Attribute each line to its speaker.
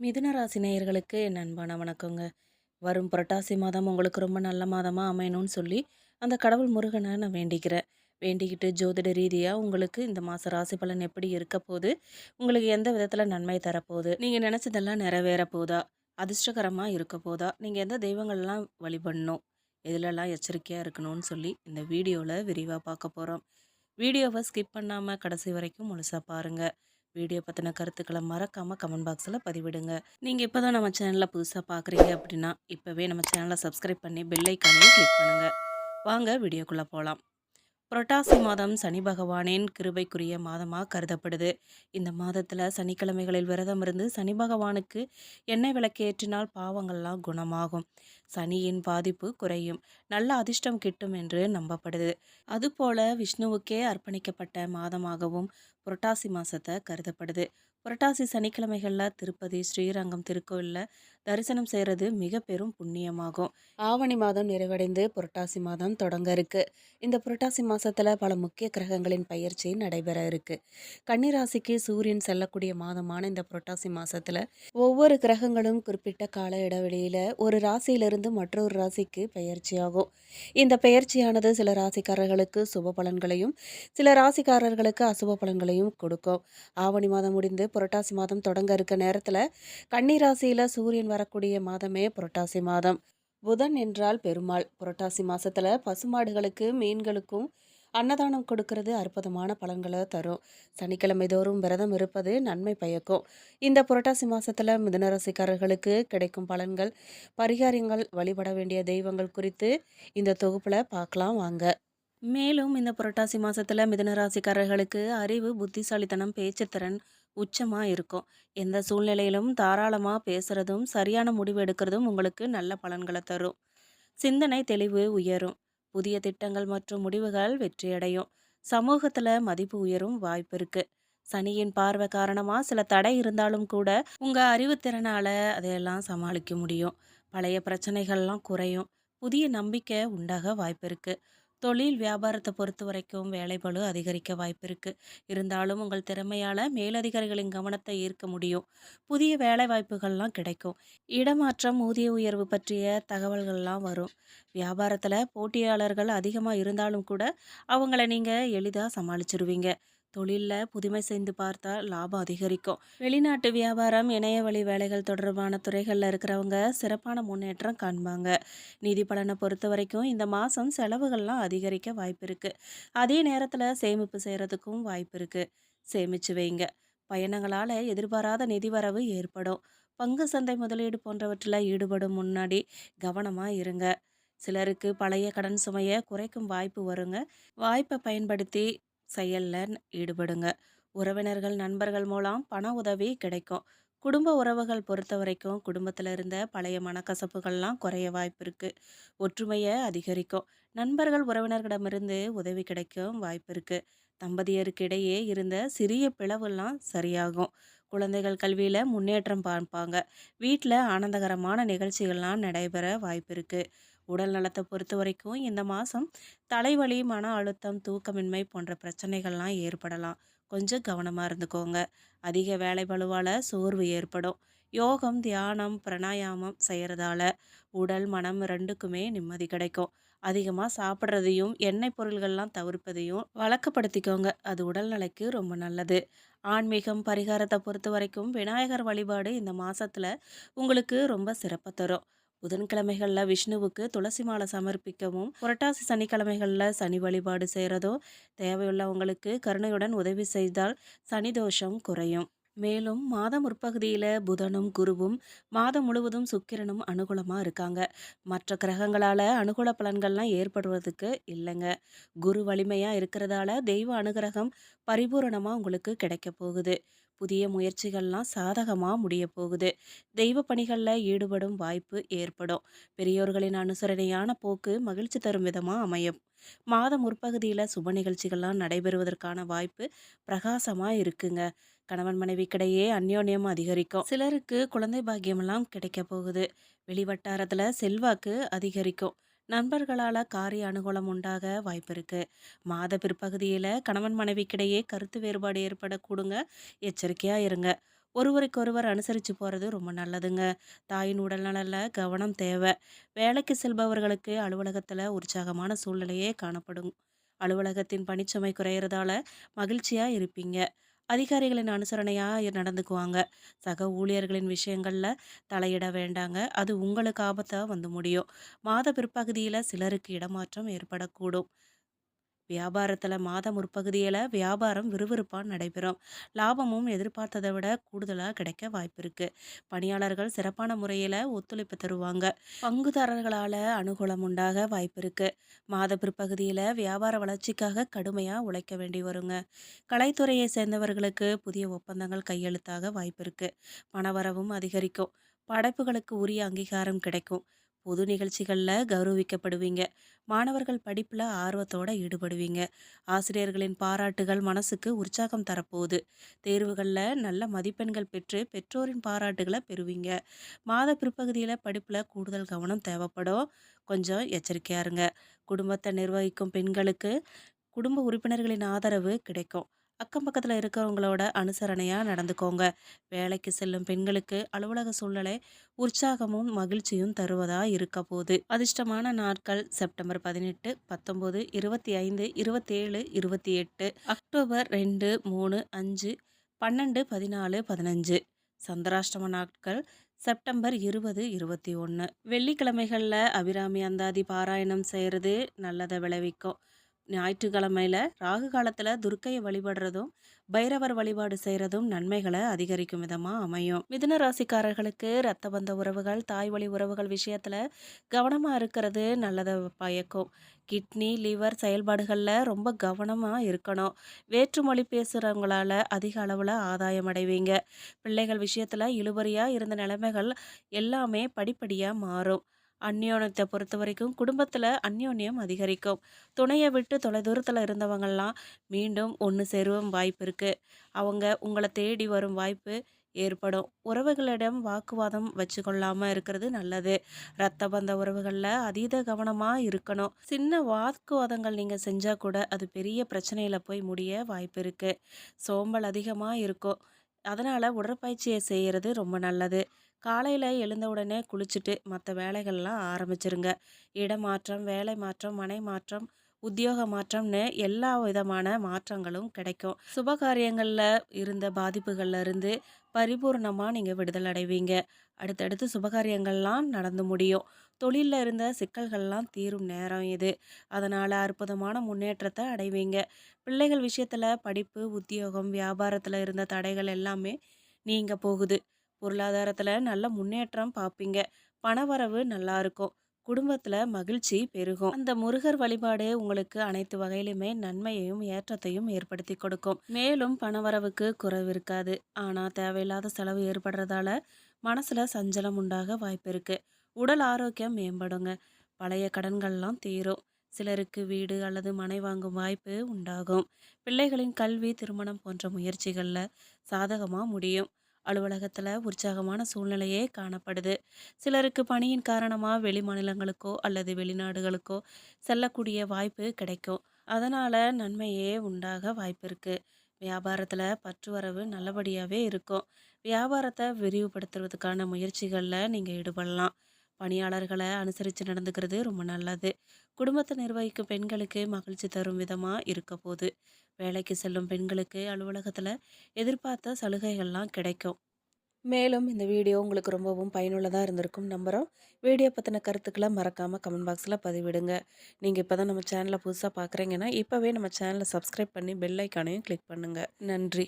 Speaker 1: மிதுனராசி நேயர்களுக்கு என் அன்பான வணக்கங்க. வரும் புரட்டாசி மாதம் உங்களுக்கு ரொம்ப நல்ல மாதமாக அமையணும்னு சொல்லி அந்த கடவுள் முருகனை நான் வேண்டிக்கிறேன். வேண்டிக்கிட்டு ஜோதிட ரீதியாக உங்களுக்கு இந்த மாத ராசி பலன் எப்படி இருக்க போகுது? உங்களுக்கு எந்த விதத்தில் நன்மை தரப்போகுது? நீங்கள் நினச்சதெல்லாம் நிறைவேற போதா? அதிர்ஷ்டகரமாக இருக்க போதா? நீங்கள் எந்த தெய்வங்கள்லாம் வழிபடணும்? எதிலெல்லாம் எச்சரிக்கையாக இருக்கணும்னு சொல்லி இந்த வீடியோவில் விரிவாக பார்க்க போகிறோம் வீடியோவை ஸ்கிப் பண்ணாமல் கடைசி வரைக்கும் முழுசாக பாருங்கள் வீடியோ பற்றின கருத்துக்களை மறக்காமல் கமெண்ட் பாக்ஸில் பதிவிடுங்க. நீங்கள் இப்போ தான் நம்ம சேனலில் புதுசாக பார்க்குறீங்க அப்படின்னா இப்போவே நம்ம சேனலை சப்ஸ்கிரைப் பண்ணி பெல் கிளிக் பண்ணுங்கள் வாங்க வீடியோக்குள்ளே போகலாம் புரட்டாசி மாதம் சனி பகவானின் கிருபைக்குரிய மாதமாக கருதப்படுது. இந்த மாதத்தில் சனிக்கிழமைகளில் விரதம் இருந்து சனி பகவானுக்கு எண்ணெய் விளக்கேற்றினால் பாவங்கள்லாம் குணமாகும். சனியின் பாதிப்பு குறையும். நல்ல அதிர்ஷ்டம் கிட்டும் என்று நம்பப்படுது. அதுபோல விஷ்ணுவுக்கே அர்ப்பணிக்கப்பட்ட மாதமாகவும் புரட்டாசி மாதத்தை கருதப்படுது. புரட்டாசி சனிக்கிழமைகளில் திருப்பதி ஸ்ரீரங்கம் திருக்கோயிலில் தரிசனம் செய்கிறது மிக பெரும் புண்ணியமாகும். ஆவணி மாதம் நிறைவடைந்து புரட்டாசி மாதம் தொடங்க இருக்கு. இந்த புரட்டாசி மாதத்தில் பல முக்கிய கிரகங்களின் பயிற்சி நடைபெற இருக்கு. கன்னிராசிக்கு சூரியன் செல்லக்கூடிய மாதமான இந்த புரட்டாசி மாதத்தில் ஒவ்வொரு கிரகங்களும் குறிப்பிட்ட கால இடைவெளியில் ஒரு ராசியிலிருந்து மற்றொரு ராசிக்கு பயிற்சியாகும். இந்த பயிற்சியானது சில ராசிக்காரர்களுக்கு சுப பலன்களையும் சில ராசிக்காரர்களுக்கு அசுப பலன்களையும் கொடுக்கும். ஆவணி மாதம் முடிந்து புரட்டாசி மாதம் தொடங்க இருக்க நேரத்தில் கன்னிராசியில் சூரியன் வரக்கூடிய மாதமே புரட்டாசி மாதம். புதன் என்றால் பெருமாள். புரட்டாசி மாதத்தில் பசுமாடுகளுக்கு மீன்களுக்கும் அன்னதானம் கொடுக்கறது அற்புதமான பலன்களை தரும். சனிக்கிழமை தோறும் விரதம் இருப்பது நன்மை பயக்கும். இந்த புரட்டாசி மாதத்தில் மிதனராசிக்காரர்களுக்கு கிடைக்கும் பலன்கள் பரிகாரங்கள் வழிபட வேண்டிய தெய்வங்கள் குறித்து இந்த தொகுப்பில் பார்க்கலாம் வாங்க. மேலும் இந்த புரட்டாசி மாதத்தில் மிதனராசிக்காரர்களுக்கு அறிவு புத்திசாலித்தனம் பேச்சுத்திறன் உச்சமாக இருக்கும். எந்த சூழ்நிலையிலும் தாராளமாக பேசுகிறதும் சரியான முடிவு எடுக்கிறதும் உங்களுக்கு நல்ல பலன்களை தரும். சிந்தனை தெளிவு உயரும். புதிய திட்டங்கள் மற்றும் முடிவுகள் வெற்றியடையும். சமூகத்தில் மதிப்பு உயரும் வாய்ப்பு இருக்கு. சனியின் பார்வை காரணமாக சில தடை இருந்தாலும் கூட உங்கள் அறிவுத்திறனால் அதையெல்லாம் சமாளிக்க முடியும். பழைய பிரச்சனைகள்லாம் குறையும். புதிய நம்பிக்கை உண்டாக வாய்ப்பு இருக்குது தொழில் வியாபாரத்தை பொறுத்த வரைக்கும் வேலைப்பளு அதிகரிக்க வாய்ப்பு இருக்குது இருந்தாலும் உங்கள் திறமையால் மேலதிகாரிகளின் கவனத்தை ஈர்க்க முடியும். புதிய வேலை வாய்ப்புகள்லாம் கிடைக்கும். இடமாற்றம் ஊதிய உயர்வு பற்றிய தகவல்கள்லாம் வரும். வியாபாரத்தில் போட்டியாளர்கள் அதிகமாக இருந்தாலும் கூட அவங்கள நீங்கள் எளிதாக சமாளிச்சிருவீங்க. தொழிலில் புதுமை செய்து பார்த்தா லாபம் அதிகரிக்கும். வெளிநாட்டு வியாபாரம் இணைய வழி வேலைகள் தொடர்பான துறைகளில் இருக்கிறவங்க சிறப்பான முன்னேற்றம் காண்பாங்க. நிதி பலனை பொறுத்த வரைக்கும் இந்த மாதம் செலவுகள்லாம் அதிகரிக்க வாய்ப்பு இருக்குது அதே நேரத்தில் சேமிப்பு செய்கிறதுக்கும் வாய்ப்பு இருக்குது சேமித்து வைங்க. பயணங்களால் எதிர்பாராத நிதி வரவு ஏற்படும். பங்கு சந்தை முதலீடு போன்றவற்றில் ஈடுபடும் முன்னாடி கவனமாக இருங்க. சிலருக்கு பழைய கடன் சுமையை குறைக்கும் வாய்ப்பு வருங்க. வாய்ப்பை பயன்படுத்தி செயலில் ஈடுபடுங்க. உறவினர்கள் நண்பர்கள் மூலம் பண உதவி கிடைக்கும். குடும்ப உறவுகள் பொறுத்த வரைக்கும் குடும்பத்தில் இருந்த பழைய மனக்கசப்புகள்லாம் குறைய வாய்ப்பு இருக்குது ஒற்றுமையை அதிகரிக்கும். நண்பர்கள் உறவினர்களிடமிருந்து உதவி கிடைக்கும் வாய்ப்பு இருக்குது தம்பதியருக்கு இடையே இருந்த சிறிய பிளவுலாம் சரியாகும். குழந்தைகள் கல்வியில் முன்னேற்றம் பார்ப்பாங்க. வீட்டில் ஆனந்தகரமான நிகழ்ச்சிகள்லாம் நடைபெற வாய்ப்பு இருக்குது உடல் நலத்தை பொறுத்த வரைக்கும் இந்த மாதம் தலைவலி மன அழுத்தம் தூக்கமின்மை போன்ற பிரச்சனைகள்லாம் ஏற்படலாம். கொஞ்சம் கவனமாக இருந்துக்கோங்க. அதிக வேலை பழுவால் சோர்வு ஏற்படும். யோகம் தியானம் பிராணாயாமம் செய்கிறதால உடல் மனம் ரெண்டுக்குமே நிம்மதி கிடைக்கும். அதிகமாக சாப்பிட்றதையும் எண்ணெய் பொருள்கள்லாம் தவிர்ப்பதையும் வழக்கப்படுத்திக்கோங்க. அது உடல்நிலைக்கு ரொம்ப நல்லது. ஆன்மீகம் பரிகாரத்தை பொறுத்த வரைக்கும் விநாயகர் வழிபாடு இந்த மாதத்தில் உங்களுக்கு ரொம்ப சிறப்பு தரும். புதன்கிழமைகளில் விஷ்ணுவுக்கு துளசி மாலை சமர்ப்பிக்கவும் புரட்டாசி சனிக்கிழமைகளில் சனி வழிபாடு செய்கிறதோ தேவையுள்ளவங்களுக்கு கருணையுடன் உதவி செய்தால் சனி தோஷம் குறையும். மேலும் மாத முற்பகுதியில் புதனும் குருவும் மாதம் முழுவதும் சுக்கிரனும் அனுகூலமாக இருக்காங்க. மற்ற கிரகங்களால் அனுகூல பலன்கள்லாம் ஏற்படுவதுக்கு இல்லைங்க. குரு வலிமையாக இருக்கிறதால தெய்வ அனுகிரகம் பரிபூரணமாக உங்களுக்கு கிடைக்க போகுது. புதிய முயற்சிகள்லாம் சாதகமாக முடிய போகுது. தெய்வ பணிகளில் ஈடுபடும் வாய்ப்பு ஏற்படும். பெரியோர்களின் அனுசரணையான போக்கு மகிழ்ச்சி தரும் விதமாக அமையும். மாதம் முற்பகுதியில் சுப நிகழ்ச்சிகள்லாம் நடைபெறுவதற்கான வாய்ப்பு பிரகாசமாக இருக்குங்க. கணவன் மனைவிக்கிடையே அந்யோன்யம் அதிகரிக்கும். சிலருக்கு குழந்தை பாக்கியமெல்லாம் கிடைக்க போகுது. வெளிவட்டாரத்தில் செல்வாக்கு அதிகரிக்கும். நண்பர்களால் காரிய அனுகூலம் உண்டாக வாய்ப்பு இருக்குது மாத பிற்பகுதியில் கணவன் மனைவிக்கிடையே கருத்து வேறுபாடு ஏற்படக்கூடுங்க. எச்சரிக்கையாக இருங்க. ஒருவருக்கொருவர் அனுசரித்து போகிறது ரொம்ப நல்லதுங்க. தாயின் உடல்நலில் கவனம் தேவை. வேலைக்கு செல்பவர்களுக்கு அலுவலகத்தில் உற்சாகமான சூழ்நிலையே காணப்படும். அலுவலகத்தின் பணிச்சுமை குறையிறதால மகிழ்ச்சியாக இருப்பீங்க. அதிகாரிகளின் அனுசரணையாக நடந்துக்குவாங்க. சக ஊழியர்களின் விஷயங்களில் தலையிட வேண்டாங்க. அது உங்களுக்கு ஆபத்தாக வந்து முடியும். மாத பிற்பகுதியில் சிலருக்கு இடமாற்றம் ஏற்படக்கூடும். வியாபாரத்தில் மாத முற்பகுதியில் வியாபாரம் விறுவிறுப்பாக நடைபெறும். லாபமும் எதிர்பார்த்ததை விட கூடுதலாக கிடைக்க வாய்ப்பு இருக்குது பணியாளர்கள் சிறப்பான முறையில் ஒத்துழைப்பு தருவாங்க. பங்குதாரர்களால் அனுகூலம் உண்டாக வாய்ப்பு இருக்குது மாத பிற்பகுதியில் வியாபார வளர்ச்சிக்காக கடுமையாக உழைக்க வேண்டி வருங்க. கலைத்துறையை சேர்ந்தவர்களுக்கு புதிய ஒப்பந்தங்கள் கையெழுத்தாக வாய்ப்பு இருக்குது பணவரவும் அதிகரிக்கும். படைப்புகளுக்கு உரிய அங்கீகாரம் கிடைக்கும். பொது நிகழ்ச்சிகளில் கௌரவிக்கப்படுவீங்க. மாணவர்கள் படிப்பில் ஆர்வத்தோடு ஈடுபடுவீங்க. ஆசிரியர்களின் பாராட்டுகள் மனசுக்கு உற்சாகம் தரப்போகுது. தேர்வுகளில் நல்ல மதிப்பெண்கள் பெற்று பெற்றோரின் பாராட்டுகளை பெறுவீங்க. மாத பிற்பகுதியில் படிப்பில் கூடுதல் கவனம் தேவைப்படும். கொஞ்சம் எச்சரிக்கையாக இருங்க. குடும்பத்தை நிர்வகிக்கும் பெண்களுக்கு குடும்ப உறுப்பினர்களின் ஆதரவு கிடைக்கும். அக்கம் பக்கத்தில் இருக்கிறவங்களோட அனுசரணையாக நடந்துக்கோங்க. வேலைக்கு செல்லும் பெண்களுக்கு அலுவலக சூழ்நிலை உற்சாகமும் மகிழ்ச்சியும் தருவதா இருக்க போகுது. அதிர்ஷ்டமான நாட்கள் செப்டம்பர் பதினெட்டு பத்தொம்போது இருபத்தி ஐந்து இருபத்தேழு இருபத்தி எட்டு அக்டோபர் ரெண்டு மூணு அஞ்சு பன்னெண்டு பதினாலு பதினஞ்சு. சந்திராஷ்டம நாட்கள் செப்டம்பர் இருபது இருபத்தி ஒன்று வெள்ளிக்கிழமைகளில் அபிராமி அந்தாதி பாராயணம் செய்கிறது நல்லதை விளைவிக்கும். ஞாயிற்றுக்கிழமையில் ராகு காலத்தில் துர்க்கையை வழிபடுறதும் பைரவர் வழிபாடு செய்கிறதும் நன்மைகளை அதிகரிக்கும் விதமாக அமையும். மிதுன ராசிக்காரர்களுக்கு ரத்த பந்த உறவுகள் தாய் வழி உறவுகள் விஷயத்தில் கவனமாக இருக்கிறது நல்லதை பயக்கும். கிட்னி லிவர் செயல்பாடுகளில் ரொம்ப கவனமாக இருக்கணும். வேற்றுமொழி பேசுகிறவங்களால அதிக அளவில் ஆதாயம் அடைவீங்க. பிள்ளைகள் விஷயத்தில் இழுபறியாக இருந்த நிலைமைகள் எல்லாமே படிப்படியாக மாறும். அந்யோன்யத்தை பொறுத்த வரைக்கும் குடும்பத்தில் அந்யோன்யம் அதிகரிக்கும். துணையை விட்டு தொலைதூரத்தில் இருந்தவங்கள்லாம் மீண்டும் ஒன்று சேருவும் வாய்ப்பு இருக்குது அவங்க உங்களை தேடி வரும் வாய்ப்பு ஏற்படும். உறவுகளிடம் வாக்குவாதம் வச்சு கொள்ளாமல் இருக்கிறது நல்லது. ரத்த பந்த உறவுகளில் அதீத கவனமாக இருக்கணும். சின்ன வாக்குவாதங்கள் நீங்கள் செஞ்சால் கூட அது பெரிய பிரச்சனையில் போய் முடிய வாய்ப்பு இருக்குது சோம்பல் அதிகமாக இருக்கும். அதனால் உடற்பயிற்சியை செய்கிறது ரொம்ப நல்லது. காலையில் எழுந்த உடனே குளிச்சுட்டு மற்ற வேலைகள்லாம் ஆரம்பிச்சிருங்க. இடமாற்றம் வேலை மாற்றம் மனை மாற்றம் உத்தியோக மாற்றம்னு எல்லா விதமான மாற்றங்களும் கிடைக்கும். சுபகாரியங்களில் இருந்த பாதிப்புகள்ல இருந்து பரிபூர்ணமாக நீங்கள் விடுதலை அடைவீங்க. அடுத்தடுத்து சுபகாரியங்கள்லாம் நடந்து முடியும். தொழிலில் இருந்த சிக்கல்கள்லாம் தீரும் நேரம் இது. அதனால் அற்புதமான முன்னேற்றத்தை அடைவீங்க. பிள்ளைகள் விஷயத்தில் படிப்பு உத்தியோகம் வியாபாரத்தில் இருந்த தடைகள் எல்லாமே நீங்கள் போகுது. பொருளாதாரத்தில் நல்ல முன்னேற்றம் பார்ப்பீங்க பணவரவு நல்லா இருக்கும். குடும்பத்தில் மகிழ்ச்சி பெருகும். அந்த முருகர் வழிபாடு உங்களுக்கு அனைத்து வகையிலுமே நன்மையையும் ஏற்றத்தையும் ஏற்படுத்தி கொடுக்கும். மேலும் பணவரவுக்கு குறைவு இருக்காது. ஆனால் தேவையில்லாத செலவு ஏற்படுறதால மனசில் சஞ்சலம் உண்டாக வாய்ப்பு இருக்குது உடல் ஆரோக்கியம் மேம்படுங்க. பழைய கடன்கள்லாம் தீரும். சிலருக்கு வீடு அல்லது மனை வாங்கும் வாய்ப்பு உண்டாகும். பிள்ளைகளின் கல்வி திருமணம் போன்ற முயற்சிகளில் சாதகமாக முடியும். அலுவலகத்தில் உற்சாகமான சூழ்நிலையே காணப்படுது. சிலருக்கு பணியின் காரணமாக வெளி மாநிலங்களுக்கோ அல்லது வெளிநாடுகளுக்கோ செல்லக்கூடிய வாய்ப்பு கிடைக்கும். அதனால் நன்மையே உண்டாக வாய்ப்பு இருக்குது வியாபாரத்தில் பற்றுவரவு நல்லபடியாகவே இருக்கும். வியாபாரத்தை விரிவுபடுத்துறதுக்கான முயற்சிகளில் நீங்கள் ஈடுபடலாம். பணியாளர்களை அனுசரித்து நடந்துக்கிறது ரொம்ப நல்லது. குடும்பத்தை நிர்வகிக்கும் பெண்களுக்கு மகிழ்ச்சி தரும் விதமாக இருக்க போகுது வேலைக்கு செல்லும் பெண்களுக்கு அலுவலகத்தில் எதிர்பார்த்த சலுகைகள்லாம் கிடைக்கும். மேலும் இந்த வீடியோ உங்களுக்கு ரொம்பவும் பயனுள்ளதாக இருந்திருக்கும் நம்புகிறோம் வீடியோ பற்றின கருத்துக்களை மறக்காமல் கமெண்ட் பாக்ஸில் பதிவிடுங்க. நீங்கள் இப்போ தான் நம்ம சேனலை புதுசாக பார்க்குறீங்கன்னா இப்போவே நம்ம சேனலை சப்ஸ்கிரைப் பண்ணி பெல் ஐக்கானையும் கிளிக் பண்ணுங்கள் நன்றி.